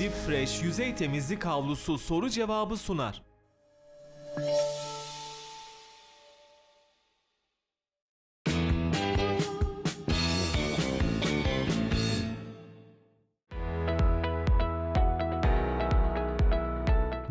Deep Fresh yüzey temizlik havlusu soru cevabı sunar.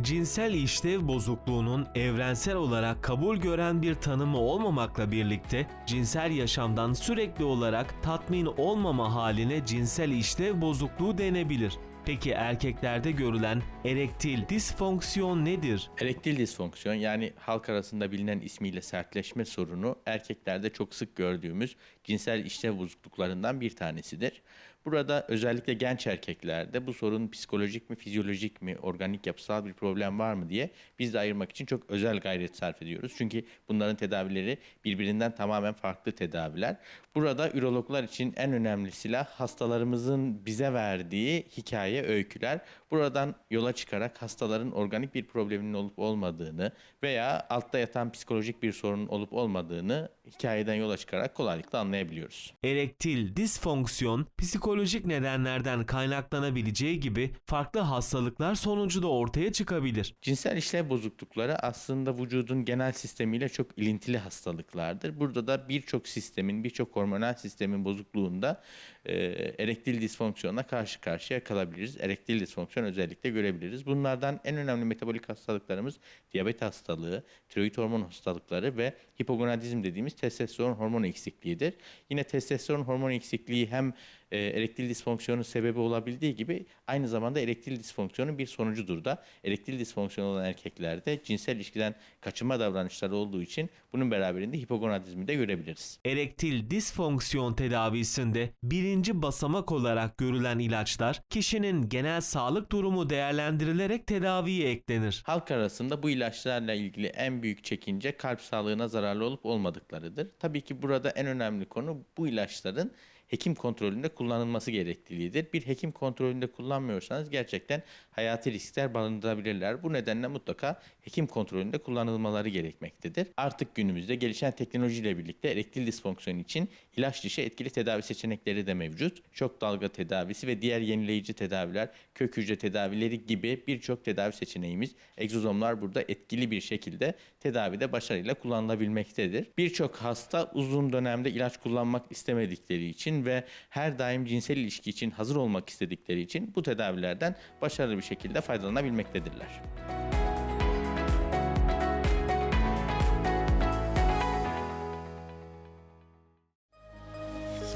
Cinsel işlev bozukluğunun evrensel olarak kabul gören bir tanımı olmamakla birlikte cinsel yaşamdan sürekli olarak tatmin olmama haline cinsel işlev bozukluğu denebilir. Peki erkeklerde görülen erektil disfonksiyon nedir? Erektil disfonksiyon yani halk arasında bilinen ismiyle sertleşme sorunu erkeklerde çok sık gördüğümüz cinsel işlev bozukluklarından bir tanesidir. Burada özellikle genç erkeklerde bu sorun psikolojik mi, fizyolojik mi, organik yapısal bir problem var mı diye biz de ayırmak için çok özel gayret sarf ediyoruz. Çünkü bunların tedavileri birbirinden tamamen farklı tedaviler. Burada ürologlar için en önemli silah hastalarımızın bize verdiği hikaye, öyküler. Buradan yola çıkarak hastaların organik bir probleminin olup olmadığını veya altta yatan psikolojik bir sorunun olup olmadığını hikayeden yola çıkarak kolaylıkla anlayabiliyoruz. Erektil disfonksiyon psikolojik nedenlerden kaynaklanabileceği gibi farklı hastalıklar sonucu da ortaya çıkabilir. Cinsel işlev bozuklukları aslında vücudun genel sistemiyle çok ilintili hastalıklardır. Burada da birçok sistemin, birçok hormonal sistemin bozukluğunda e, erektil disfonksiyonla karşı karşıya kalabiliriz. Erektil disfonksiyon özellikle görebiliriz. Bunlardan en önemli metabolik hastalıklarımız diyabet hastalığı, tiroid hormon hastalıkları ve hipogonadizm dediğimiz testosteron hormon eksikliğidir. Yine testosteron hormon eksikliği hem e, erektil disfonksiyonun sebebi olabildiği gibi aynı zamanda erektil disfonksiyonun bir sonucudur da erektil disfonksiyon olan erkeklerde cinsel ilişkiden kaçınma davranışları olduğu için bunun beraberinde hipogonadizmi de görebiliriz. Erektil disfonksiyon tedavisinde birinci basamak olarak görülen ilaçlar kişinin genel sağlık durumu değerlendirilerek tedaviye eklenir. Halk arasında bu ilaçlarla ilgili en büyük çekince kalp sağlığına zararlı olup olmadıklarıdır. Tabii ki burada en önemli konu bu ilaçların hekim kontrolünde kullanılması gerekliliğidir. Bir hekim kontrolünde kullanmıyorsanız gerçekten hayati riskler barındırabilirler. Bu nedenle mutlaka hekim kontrolünde kullanılmaları gerekmektedir. Artık günümüzde gelişen teknolojiyle birlikte erektil disfonksiyon için ilaç dışı etkili tedavi seçenekleri de mevcut. Şok dalga tedavisi ve diğer yenileyici tedaviler, kök hücre tedavileri gibi birçok tedavi seçeneğimiz, egzozomlar burada etkili bir şekilde tedavide başarıyla kullanılabilmektedir. Birçok hasta uzun dönemde ilaç kullanmak istemedikleri ve her daim cinsel ilişki için hazır olmak istedikleri için bu tedavilerden başarılı bir şekilde faydalanabilmektedirler.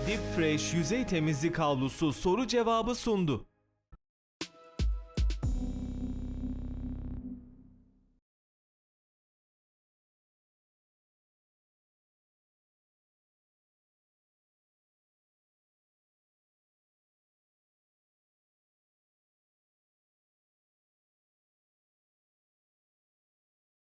Deep Fresh yüzey temizlik havlusu soru cevabı sundu.